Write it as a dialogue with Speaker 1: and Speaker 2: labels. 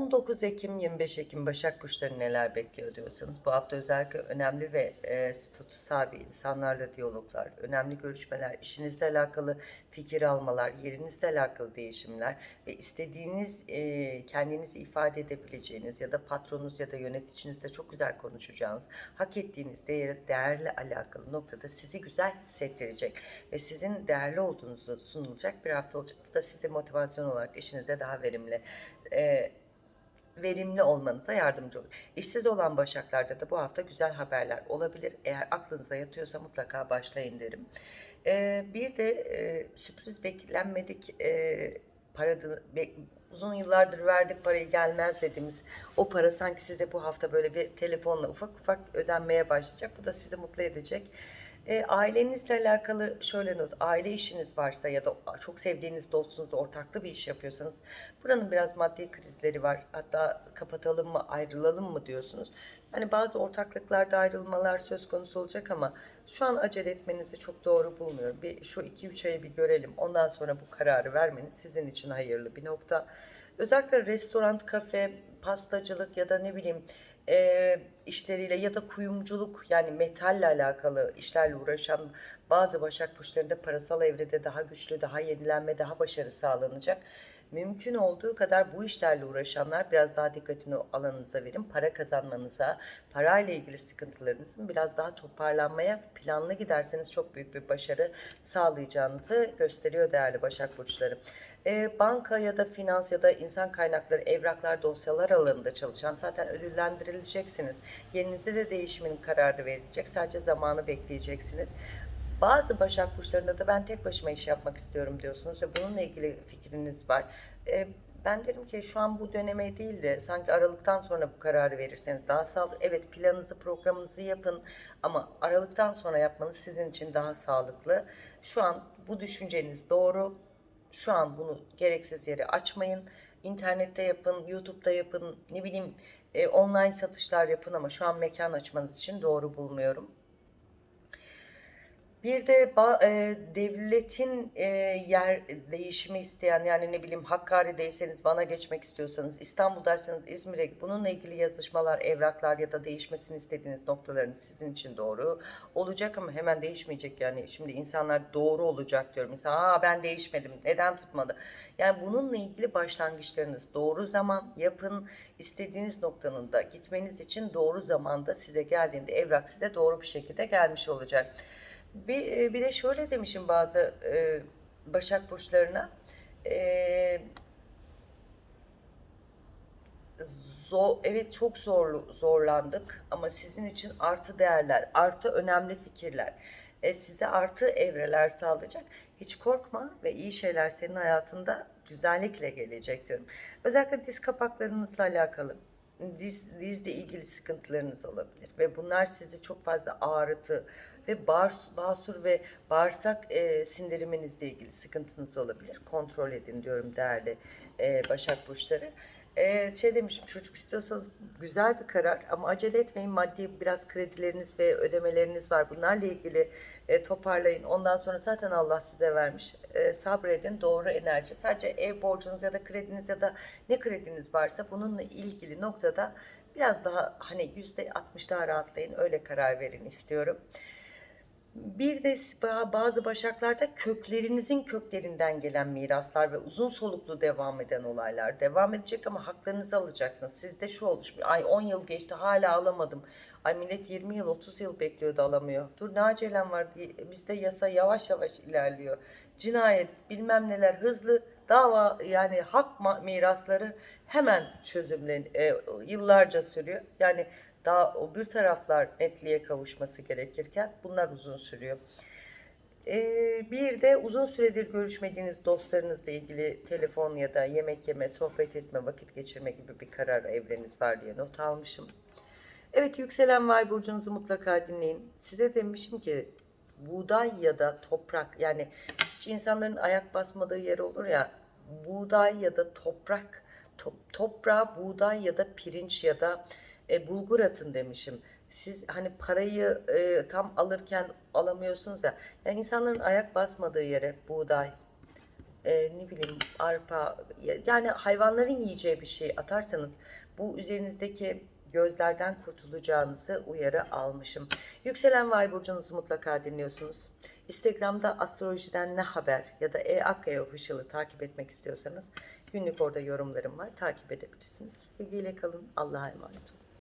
Speaker 1: 19 Ekim 25 Ekim Başak Burçları neler bekliyor diyorsanız bu hafta özellikle önemli ve e, statü sahibi insanlarla diyaloglar, önemli görüşmeler, işinizle alakalı fikir almalar, yerinizle alakalı değişimler ve istediğiniz e, kendinizi ifade edebileceğiniz ya da patronunuz ya da yöneticinizle çok güzel konuşacağınız, hak ettiğiniz değer, değerle alakalı noktada sizi güzel hissettirecek ve sizin değerli olduğunuzu sunulacak bir hafta olacak. Bu da size motivasyon olarak işinize daha verimli e, verimli olmanıza yardımcı olur. İşsiz olan başaklarda da bu hafta güzel haberler olabilir. Eğer aklınıza yatıyorsa mutlaka başlayın derim. Ee, bir de e, sürpriz beklenmedik e, para be- uzun yıllardır verdik parayı gelmez dediğimiz o para sanki size bu hafta böyle bir telefonla ufak ufak ödenmeye başlayacak. Bu da sizi mutlu edecek. E, ailenizle alakalı şöyle not, aile işiniz varsa ya da çok sevdiğiniz dostunuzla ortaklı bir iş yapıyorsanız buranın biraz maddi krizleri var. Hatta kapatalım mı, ayrılalım mı diyorsunuz. Yani bazı ortaklıklarda ayrılmalar söz konusu olacak ama şu an acele etmenizi çok doğru bulmuyorum. Bir şu 2-3 ayı bir görelim. Ondan sonra bu kararı vermeniz sizin için hayırlı bir nokta. Özellikle restoran, kafe, pastacılık ya da ne bileyim e, işleriyle ya da kuyumculuk yani metalle alakalı işlerle uğraşan bazı başak burçlarında parasal evrede daha güçlü, daha yenilenme, daha başarı sağlanacak. Mümkün olduğu kadar bu işlerle uğraşanlar biraz daha dikkatini alanınıza verin. Para kazanmanıza, parayla ilgili sıkıntılarınızın biraz daha toparlanmaya planlı giderseniz çok büyük bir başarı sağlayacağınızı gösteriyor değerli Başak Burçları. Ee, banka ya da finans ya da insan kaynakları, evraklar, dosyalar alanında çalışan zaten ödüllendirileceksiniz. Yerinizde de değişimin kararı verilecek. Sadece zamanı bekleyeceksiniz. Bazı Başak Burçlarında da ben tek başıma iş yapmak istiyorum diyorsunuz ve bununla ilgili fikriniz var. Ee, ben derim ki şu an bu döneme değil de sanki Aralık'tan sonra bu kararı verirseniz daha sağlıklı. Evet planınızı programınızı yapın ama Aralık'tan sonra yapmanız sizin için daha sağlıklı. Şu an bu düşünceniz doğru. Şu an bunu gereksiz yere açmayın. İnternette yapın, YouTube'da yapın, ne bileyim e, online satışlar yapın ama şu an mekan açmanız için doğru bulmuyorum. Bir de e, devletin e, yer değişimi isteyen yani ne bileyim Hakkari'deyseniz bana geçmek istiyorsanız İstanbul'daysanız İzmir'e bununla ilgili yazışmalar, evraklar ya da değişmesini istediğiniz noktalarınız sizin için doğru olacak ama hemen değişmeyecek yani şimdi insanlar doğru olacak diyorum. Mesela Aa, ben değişmedim neden tutmadı? Yani bununla ilgili başlangıçlarınız doğru zaman yapın istediğiniz noktanın da gitmeniz için doğru zamanda size geldiğinde evrak size doğru bir şekilde gelmiş olacak. Bir, e, bir de şöyle demişim bazı e, Başak Burçlarına. E, zor, evet çok zorlu, zorlandık ama sizin için artı değerler, artı önemli fikirler, e, size artı evreler sağlayacak. Hiç korkma ve iyi şeyler senin hayatında güzellikle gelecek diyorum. Özellikle diz kapaklarınızla alakalı diz, dizle ilgili sıkıntılarınız olabilir ve bunlar sizi çok fazla ağrıtı ve bars, basur ve bağırsak e, sindiriminizle ilgili sıkıntınız olabilir. Kontrol edin diyorum değerli e, Başak Burçları. E, şey demişim çocuk istiyorsanız güzel bir karar ama acele etmeyin. Maddi biraz kredileriniz ve ödemeleriniz var. Bunlarla ilgili e, toparlayın. Ondan sonra zaten Allah size vermiş. E, sabredin doğru enerji. Sadece ev borcunuz ya da krediniz ya da ne krediniz varsa bununla ilgili noktada biraz daha hani yüzde altmış daha rahatlayın. Öyle karar verin istiyorum. Bir de bazı başaklarda köklerinizin köklerinden gelen miraslar ve uzun soluklu devam eden olaylar devam edecek ama haklarınızı alacaksınız. Sizde şu oluşmuyor. Ay 10 yıl geçti hala alamadım. Ay millet 20 yıl 30 yıl bekliyordu alamıyor. Dur ne acelem var diye bizde yasa yavaş yavaş ilerliyor. Cinayet bilmem neler hızlı dava yani hak mirasları hemen çözümlen e, yıllarca sürüyor. Yani daha o bir taraflar netliğe kavuşması gerekirken bunlar uzun sürüyor. Ee, bir de uzun süredir görüşmediğiniz dostlarınızla ilgili telefon ya da yemek yeme, sohbet etme, vakit geçirme gibi bir karar evreniz var diye not almışım. Evet yükselen vay burcunuzu mutlaka dinleyin. Size demişim ki buğday ya da toprak yani hiç insanların ayak basmadığı yer olur ya buğday ya da toprak top, toprağa buğday ya da pirinç ya da e, bulgur atın demişim. Siz hani parayı e, tam alırken alamıyorsunuz ya. Yani insanların ayak basmadığı yere buğday, e, ne bileyim arpa ya- yani hayvanların yiyeceği bir şey atarsanız bu üzerinizdeki gözlerden kurtulacağınızı uyarı almışım. Yükselen Vay burcunuzu mutlaka dinliyorsunuz. Instagram'da astrolojiden ne haber ya da e Akkaya Official'ı takip etmek istiyorsanız günlük orada yorumlarım var. Takip edebilirsiniz. Sevgiyle kalın. Allah'a emanet olun.